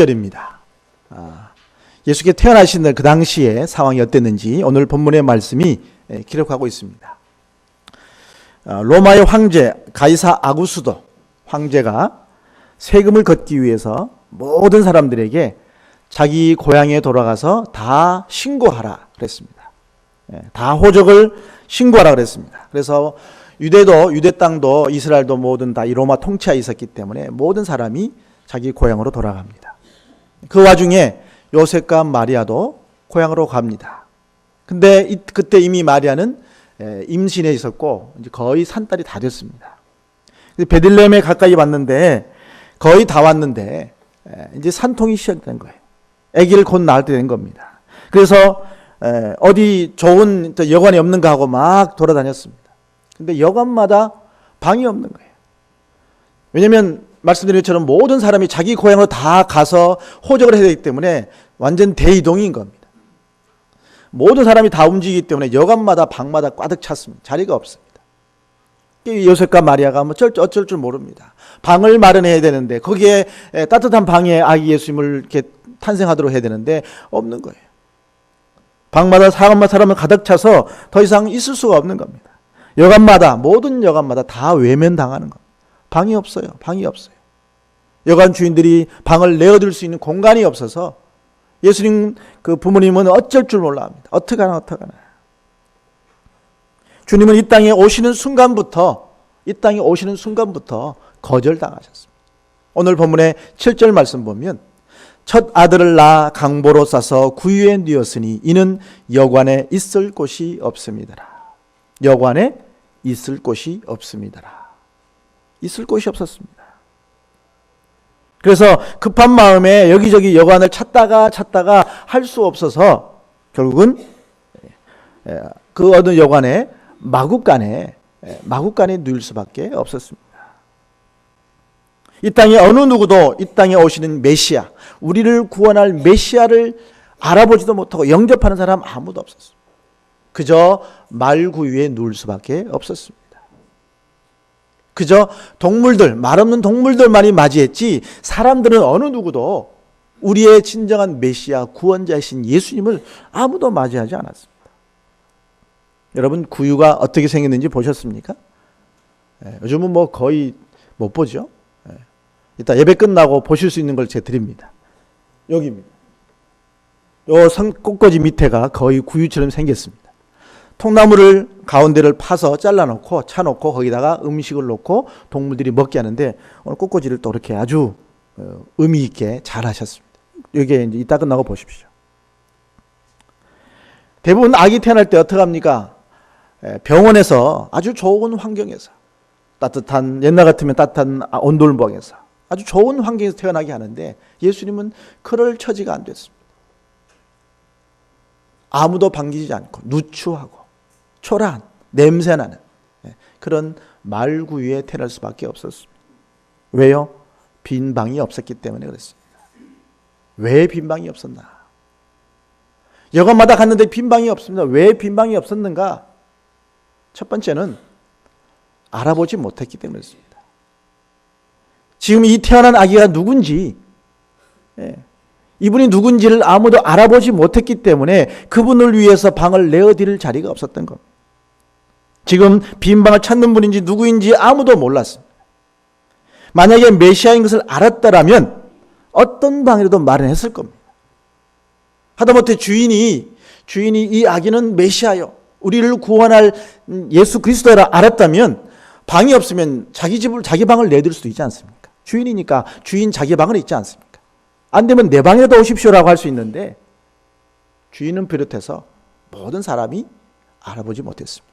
절입니다. 아, 예수께 태어나신 그 당시에 상황이 어땠는지 오늘 본문의 말씀이 예, 기록하고 있습니다. 아, 로마의 황제 가이사 아구스도 황제가 세금을 걷기 위해서 모든 사람들에게 자기 고향에 돌아가서 다 신고하라 그랬습니다. 예, 다 호적을 신고하라 그랬습니다. 그래서 유대도 유대 땅도 이스라엘도 모든 다 이 로마 통치하에 있었기 때문에 모든 사람이 자기 고향으로 돌아갑니다. 그 와중에 요셉과 마리아도 고향으로 갑니다. 근데 이, 그때 이미 마리아는 에, 임신해 있었고 이제 거의 산딸이 다 됐습니다. 베들레헴에 가까이 왔는데 거의 다 왔는데 에, 이제 산통이 시작된 거예요. 아기를 곧 낳을 때 된 겁니다. 그래서 에, 어디 좋은 저 여관이 없는가 하고 막 돌아다녔습니다. 근데 여관마다 방이 없는 거예요. 왜냐면 말씀드린 것처럼 모든 사람이 자기 고향으로 다 가서 호적을 해야 되기 때문에 완전 대이동인 겁니다. 모든 사람이 다 움직이기 때문에 여관마다 방마다 꽉득 찼습니다. 자리가 없습니다. 요셉과 마리아가 뭐 어쩔, 어쩔 줄 모릅니다. 방을 마련해야 되는데 거기에 에, 따뜻한 방에 아기 예수님을 이렇게 탄생하도록 해야 되는데 없는 거예요. 방마다 사람마다 사람을 가득 차서 더 이상 있을 수가 없는 겁니다. 여관마다 모든 여관마다 다 외면당하는 겁니다. 방이 없어요. 방이 없어요. 여관 주인들이 방을 내어둘 수 있는 공간이 없어서 예수님 그 부모님은 어쩔 줄 몰라 합니다. 어떡하나 어떡하나. 주님은 이 땅에 오시는 순간부터 이 땅에 오시는 순간부터 거절당하셨습니다. 오늘 본문의 7절 말씀 보면 첫 아들을 낳아 강보로 싸서 구유에 뉘었으니 이는 여관에 있을 곳이 없습니다. 여관에 있을 곳이 없습니다. 있을 곳이 없었습니다. 그래서 급한 마음에 여기저기 여관을 찾다가 찾다가 할 수 없어서 결국은 그 어느 여관에 마국간에 마국간에 누일 수밖에 없었습니다. 이 땅에 어느 누구도 이 땅에 오시는 메시아, 우리를 구원할 메시아를 알아보지도 못하고 영접하는 사람 아무도 없었습니다. 그저 말구유에 누울 수밖에 없었습니다. 그저 동물들, 말 없는 동물들만이 맞이했지 사람들은 어느 누구도 우리의 진정한 메시아 구원자이신 예수님을 아무도 맞이하지 않았습니다. 여러분 구유가 어떻게 생겼는지 보셨습니까? 예, 요즘은 뭐 거의 못 보죠. 예, 이따 예배 끝나고 보실 수 있는 걸 제가 드립니다. 여기입니다. 요 산 꽃꽂이 밑에가 거의 구유처럼 생겼습니다. 통나무를 가운데를 파서 잘라놓고 차놓고 거기다가 음식을 놓고 동물들이 먹게 하는데 오늘 꽃꽂이를 또 이렇게 아주 어, 의미 있게 잘 하셨습니다. 여기에 이제 이따 끝나고 보십시오. 대부분 아기 태어날 때 어떻게 합니까? 병원에서 아주 좋은 환경에서 따뜻한 옛날 같으면 따뜻한 온돌방에서 아주 좋은 환경에서 태어나게 하는데 예수님은 그럴 처지가 안 됐습니다. 아무도 반기지 않고 누추하고 초라한 냄새나는 그런 말구유에 태어날 수밖에 없었습니다. 왜요? 빈 방이 없었기 때문에 그렇습니다. 왜 빈 방이 없었나? 여관마다 갔는데 빈 방이 없습니다. 왜 빈 방이 없었는가? 첫 번째는 알아보지 못했기 때문이었습니다. 지금 이 태어난 아기가 누군지, 예, 이분이 누군지를 아무도 알아보지 못했기 때문에 그분을 위해서 방을 내어드릴 자리가 없었던 겁니다. 지금 빈 방을 찾는 분인지 누구인지 아무도 몰랐습니다. 만약에 메시아인 것을 알았다라면 어떤 방이라도 마련했을 겁니다. 하다못해 주인이 주인이 이 아기는 메시아요. 우리를 구원할 예수 그리스도라 알았다면 방이 없으면 자기 집을 자기 방을 내드릴 수도 있지 않습니까? 주인이니까 주인 자기 방은 있지 않습니까? 안 되면 내 방에도 오십시오라고 할 수 있는데 주인은 비롯해서 모든 사람이 알아보지 못했습니다.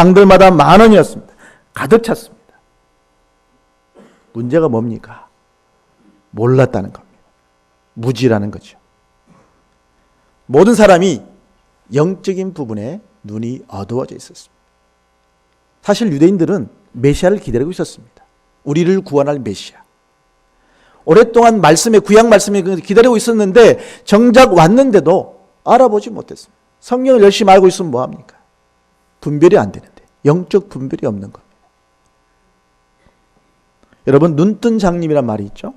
방들마다 만 원이었습니다. 가득 찼습니다. 문제가 뭡니까? 몰랐다는 겁니다. 무지라는 거죠. 모든 사람이 영적인 부분에 눈이 어두워져 있었습니다. 사실 유대인들은 메시아를 기다리고 있었습니다. 우리를 구원할 메시아. 오랫동안 말씀에 구약 말씀에 기다리고 있었는데 정작 왔는데도 알아보지 못했습니다. 성경을 열심히 알고 있으면 뭐 합니까? 분별이 안 되는데 영적 분별이 없는 겁니다. 여러분 눈 뜬 장님이란 말이 있죠.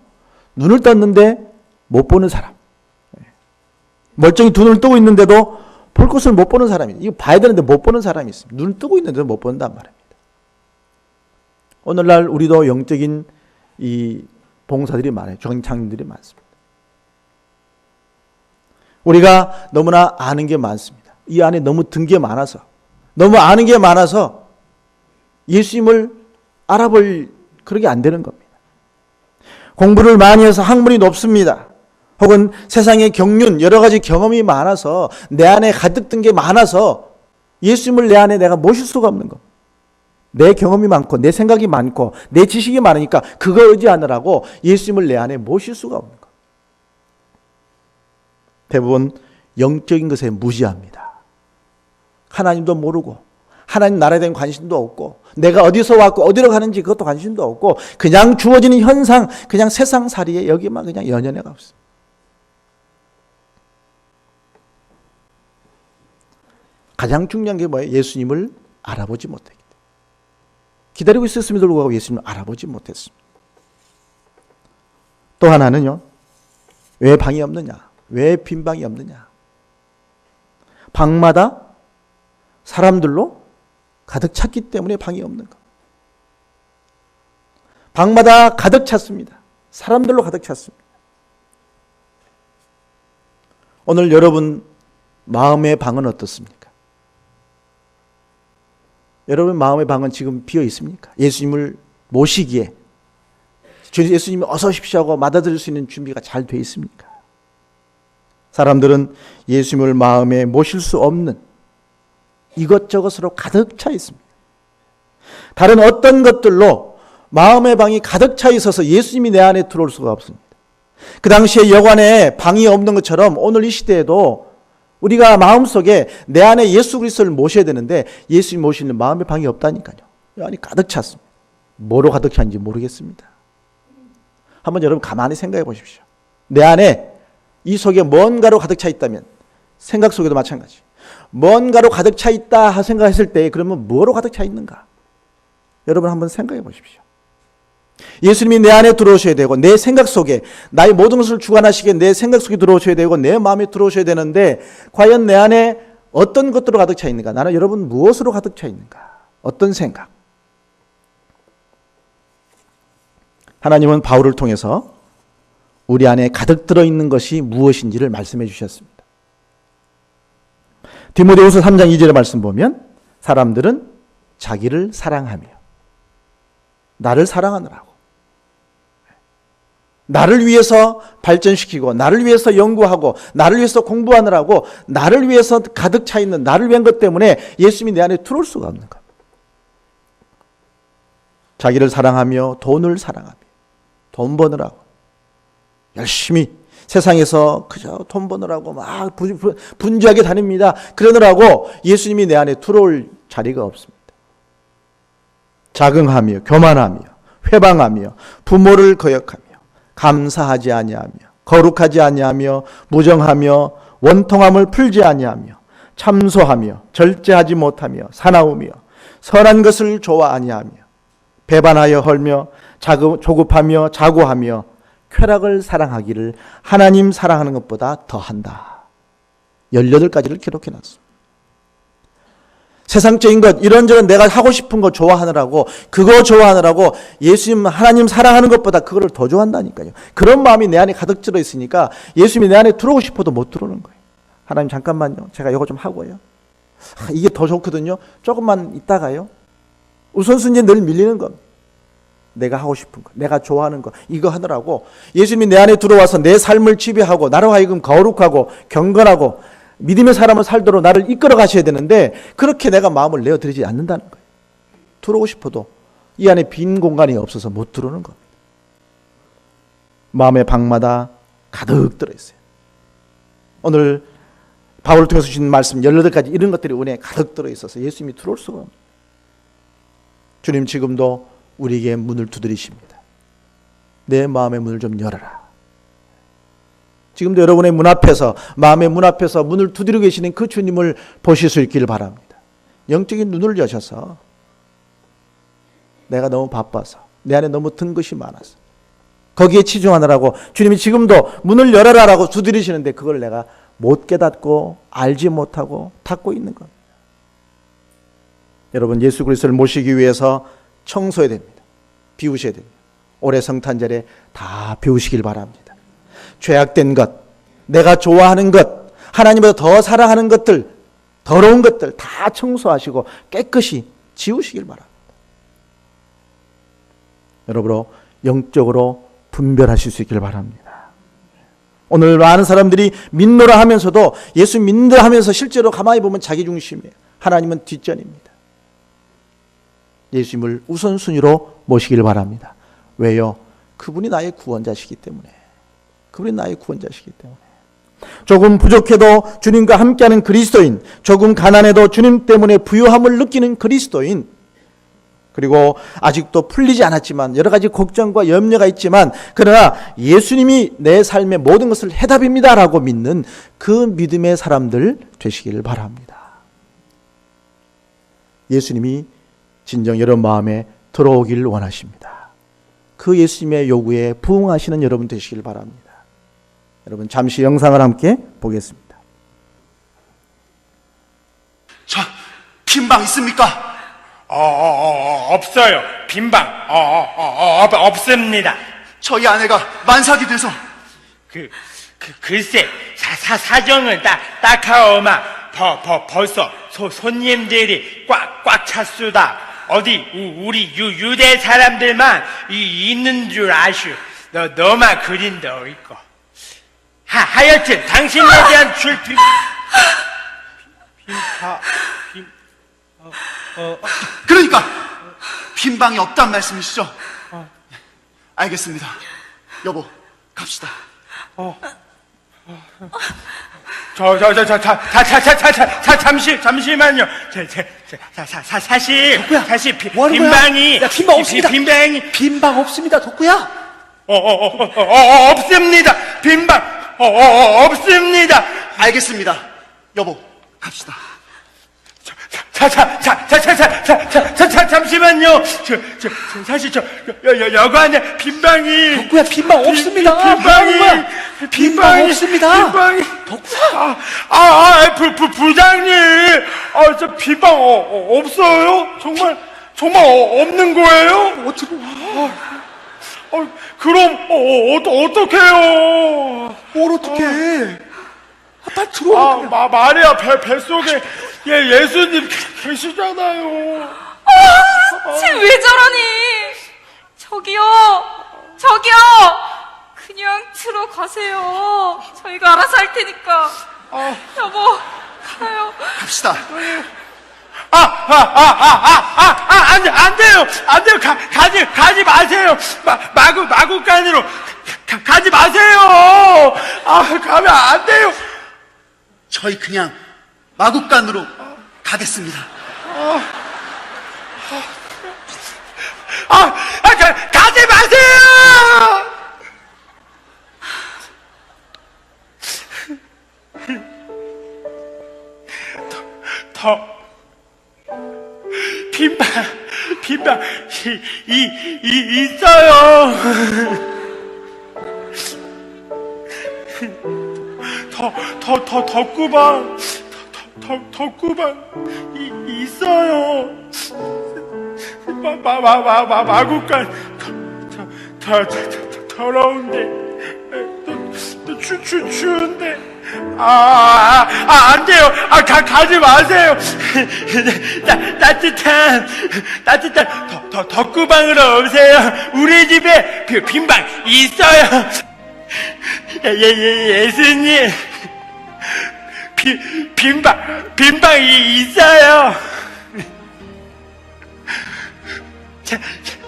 눈을 떴는데 못 보는 사람. 멀쩡히 두 눈을 뜨고 있는데도 볼 것을 못 보는 사람이 이거 봐야 되는데 못 보는 사람이 있습니다. 눈을 뜨고 있는데도 못 본단 말입니다. 오늘날 우리도 영적인 이 봉사들이 많아요. 정창들이 많습니다. 우리가 너무나 아는 게 많습니다. 이 안에 너무 든 게 많아서 너무 아는 게 많아서 예수님을 알아볼 그런 게안 되는 겁니다. 공부를 많이 해서 학문이 높습니다. 혹은 세상의 경륜, 여러 가지 경험이 많아서 내 안에 가득 든 게 많아서 예수님을 내 안에 내가 모실 수가 없는 겁니다. 내 경험이 많고 내 생각이 많고 내 지식이 많으니까 그걸 의지하느라고 예수님을 내 안에 모실 수가 없는 것. 대부분 영적인 것에 무지합니다. 하나님도 모르고 하나님 나라에 대한 관심도 없고 내가 어디서 왔고 어디로 가는지 그것도 관심도 없고 그냥 주어지는 현상 그냥 세상살이에 여기만 그냥 연연해가 없습니다. 가장 중요한 게 뭐예요? 예수님을 알아보지 못했기 때문에. 기다리고 있었음에도 불구하고 예수님을 알아보지 못했습니다. 또 하나는요. 왜 방이 없느냐? 왜 빈 방이 없느냐? 방마다 사람들로 가득 찼기 때문에 방이 없는 것. 방마다 가득 찼습니다. 사람들로 가득 찼습니다. 오늘 여러분 마음의 방은 어떻습니까? 여러분 마음의 방은 지금 비어 있습니까? 예수님을 모시기에 예수님이 어서 오십시오 하고 맞아들일 수 있는 준비가 잘 돼 있습니까? 사람들은 예수님을 마음에 모실 수 없는 이것저것으로 가득 차 있습니다. 다른 어떤 것들로 마음의 방이 가득 차 있어서 예수님이 내 안에 들어올 수가 없습니다. 그 당시에 여관에 방이 없는 것처럼 오늘 이 시대에도 우리가 마음속에 내 안에 예수 그리스도를 모셔야 되는데 예수님 모시는 마음의 방이 없다니까요. 이 안이 가득 찼습니다. 뭐로 가득 찼는지 모르겠습니다. 한번 여러분 가만히 생각해 보십시오. 내 안에 이 속에 뭔가로 가득 차 있다면 생각 속에도 마찬가지. 뭔가로 가득 차 있다 생각했을 때 그러면 뭐로 가득 차 있는가? 여러분 한번 생각해 보십시오. 예수님이 내 안에 들어오셔야 되고 내 생각 속에 나의 모든 것을 주관하시기에 내 생각 속에 들어오셔야 되고 내 마음에 들어오셔야 되는데 과연 내 안에 어떤 것들로 가득 차 있는가? 나는 여러분 무엇으로 가득 차 있는가? 어떤 생각? 하나님은 바울을 통해서 우리 안에 가득 들어 있는 것이 무엇인지를 말씀해 주셨습니다. 디모데후서 3장 2절의 말씀 보면 사람들은 자기를 사랑하며 나를 사랑하느라고 나를 위해서 발전시키고 나를 위해서 연구하고 나를 위해서 공부하느라고 나를 위해서 가득 차 있는 나를 위한 것 때문에 예수님이 내 안에 들어올 수가 없는 것. 자기를 사랑하며 돈을 사랑하며 돈 버느라고 열심히 세상에서 그저 돈 버느라고 막 분주하게 다닙니다. 그러느라고 예수님이 내 안에 들어올 자리가 없습니다. 자긍하며 교만하며 회방하며 부모를 거역하며 감사하지 아니하며 거룩하지 아니하며 무정하며 원통함을 풀지 아니하며 참소하며 절제하지 못하며 사나우며 선한 것을 좋아 아니하며 배반하여 헐며 조급하며 자고하며 쾌락을 사랑하기를 하나님 사랑하는 것보다 더한다. 18가지를 기록해 놨습니다. 세상적인 것, 이런저런 내가 하고 싶은 거 좋아하느라고, 그거 좋아하느라고 예수님, 하나님 사랑하는 것보다 그거를 더 좋아한다니까요. 그런 마음이 내 안에 가득 들어 있으니까 예수님이 내 안에 들어오고 싶어도 못 들어오는 거예요. 하나님 잠깐만요. 제가 이거 좀 하고요. 아, 이게 더 좋거든요. 조금만 있다가요. 우선순위에 늘 밀리는 겁니다. 내가 하고 싶은 거, 내가 좋아하는 거, 이거 하느라고 예수님이 내 안에 들어와서 내 삶을 지배하고 나로 하여금 거룩하고 경건하고 믿음의 사람을 살도록 나를 이끌어 가셔야 되는데 그렇게 내가 마음을 내어드리지 않는다는 거예요. 들어오고 싶어도 이 안에 빈 공간이 없어서 못 들어오는 겁니다. 마음의 방마다 가득 들어있어요. 오늘 바울을 통해서 주신 말씀 18가지 이런 것들이 은혜에 가득 들어있어서 예수님이 들어올 수가 없습니다. 주님 지금도 우리에게 문을 두드리십니다. 내 마음의 문을 좀 열어라. 지금도 여러분의 문 앞에서 마음의 문 앞에서 문을 두드리고 계시는 그 주님을 보실 수 있기를 바랍니다. 영적인 눈을 여셔서 내가 너무 바빠서 내 안에 너무 든 것이 많아서 거기에 치중하느라고 주님이 지금도 문을 열어라라고 두드리시는데 그걸 내가 못 깨닫고 알지 못하고 닫고 있는 겁니다. 여러분 예수 그리스도를 모시기 위해서 청소해야 됩니다. 비우셔야 됩니다. 올해 성탄절에 다 비우시길 바랍니다. 죄악된 것, 내가 좋아하는 것, 하나님보다 더 사랑하는 것들, 더러운 것들 다 청소하시고 깨끗이 지우시길 바랍니다. 여러분으로 영적으로 분별하실 수 있길 바랍니다. 오늘 많은 사람들이 믿노라 하면서도 예수 믿는다 하면서 실제로 가만히 보면 자기 중심이에요. 하나님은 뒷전입니다. 예수님을 우선순위로 모시길 바랍니다. 왜요? 그분이 나의 구원자시기 때문에. 그분이 나의 구원자시기 때문에. 조금 부족해도 주님과 함께하는 그리스도인, 조금 가난해도 주님 때문에 부유함을 느끼는 그리스도인, 그리고 아직도 풀리지 않았지만 여러 가지 걱정과 염려가 있지만 그러나 예수님이 내 삶의 모든 것을 해답입니다라고 믿는 그 믿음의 사람들 되시기를 바랍니다. 예수님이 진정 여러분 마음에 들어오기를 원하십니다. 그 예수님의 요구에 부응하시는 여러분 되시길 바랍니다. 여러분 잠시 영상을 함께 보겠습니다. 저 빈방 있습니까? 어, 어, 어, 어, 없어요. 빈방. 어, 어, 어, 어, 없, 없습니다. 저희 아내가 만삭이 돼서 그, 그, 글쎄, 사, 사, 사정은 딱, 딱하오마. 버, 버, 벌써 소, 손님들이 꽉, 꽉 찼수다. 어디, 우, 우리 유, 유대 사람들만 이, 있는 줄 아슈. 너, 너만 그린다, 어이거. 하, 하여튼, 당신에 대한 줄, 빈, 빈파, 빈, 어, 어, 그러니까 빈 방이 없단 말씀이시죠? 알겠습니다. 여보, 갑시다. 저, 저, 저, 저, 자, 자, 자, 자, 자, 자, 자, 잠시, 잠시만요. 저, 저, 저, 자, 사, 사, 사실, 사실, 비, 뭐 하는 거야? 빈방이, 야, 빈방 비- 없습니다. 빈방이, 빈방 없습니다, 덕구야. 어, 어, 어, 어, 어, 어, 없습니다. 빈방, 어, 어, 어, 없습니다. 알겠습니다. 여보, 갑시다. 자, 자, 자, 자, 자, 자, 자, 자, 자, 자, 잠시만요. 저, 저, 저, 사실 저, 여, 여, 여관에 빈방이. 덕구야, 빈방 없습니다. 빈- 빈방이. 뭐 하는 거야? 빈방 없습니다. 빈방이. 덕구야. 아, 아, 아, 부, 부, 부장님. 아, 저 빈방 어, 어, 없어요? 정말, 정말 어, 없는 거예요? 어떻게, 어, 그럼, 어, 어, 어, 어떡해요? 뭘 어떻게 해? 아, 빨리 아, 들어와. 그냥. 마, 마리아 배, 뱃속에 예, 예수님 계- 계시잖아요. 쟤왜 저러니? 저기요, 저기요, 그냥 들어가세요. 저희가 알아서 할 테니까. 여보, 가요. 갑시다. 아, 아, 아, 아, 아, 아, 아, 안, 돼, 안 돼요. 안 돼요. 가, 가지, 가지 마세요. 마, 마구, 마구간으로. 가, 가지 마세요. 아, 가면 안 돼요. 저희 그냥 마국간으로 가겠습니다. 아, 아 가, 가지 마세요. 더, 더, 빈방, 빈방, 이, 이, 이, 있어요. 더, 더, 더, 덕구방, 덕구방, 이, 있어요. 마, 마, 마, 마, 마, 마구간, 더, 더, 더, 더러운데, 에, 또, 또, 추, 추, 추운데. 아, 아, 아, 안 돼요. 아, 가, 가지 마세요. 따, 따뜻한, 따뜻한, 더, 더, 덕구방으로 오세요. 우리 집에 빈- 빈방 있어요. 예, 예, 예, 예수님. 빈, 빈방, 빈방이 있어요. 자, 자,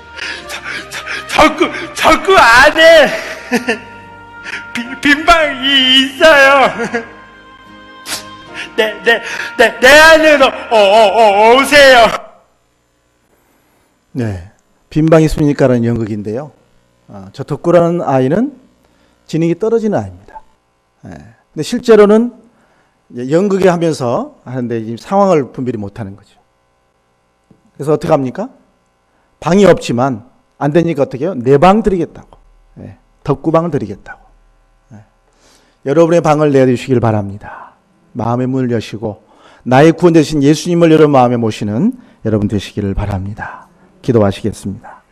저, 저, 적구, 적구 안에 빈, 빈방이 있어요. 내, 내, 내, 내 안으로 어, 어, 어, 오세요. 네, 빈방 있습니까라는 연극인데요. 아, 저 덕구라는 아이는 지능이 떨어지는 아이입니다. 예. 근데 실제로는 연극에 하면서 하는데 지금 상황을 분별이 못하는 거죠. 그래서 어떻게 합니까? 방이 없지만 안 되니까 어떻게 해요? 내 방 드리겠다고. 예. 덕구방을 드리겠다고. 네. 여러분의 방을 내주시길 바랍니다. 마음의 문을 여시고 나의 구원 되신 예수님을 여러분 마음에 모시는 여러분 되시기를 바랍니다. 기도하시겠습니다.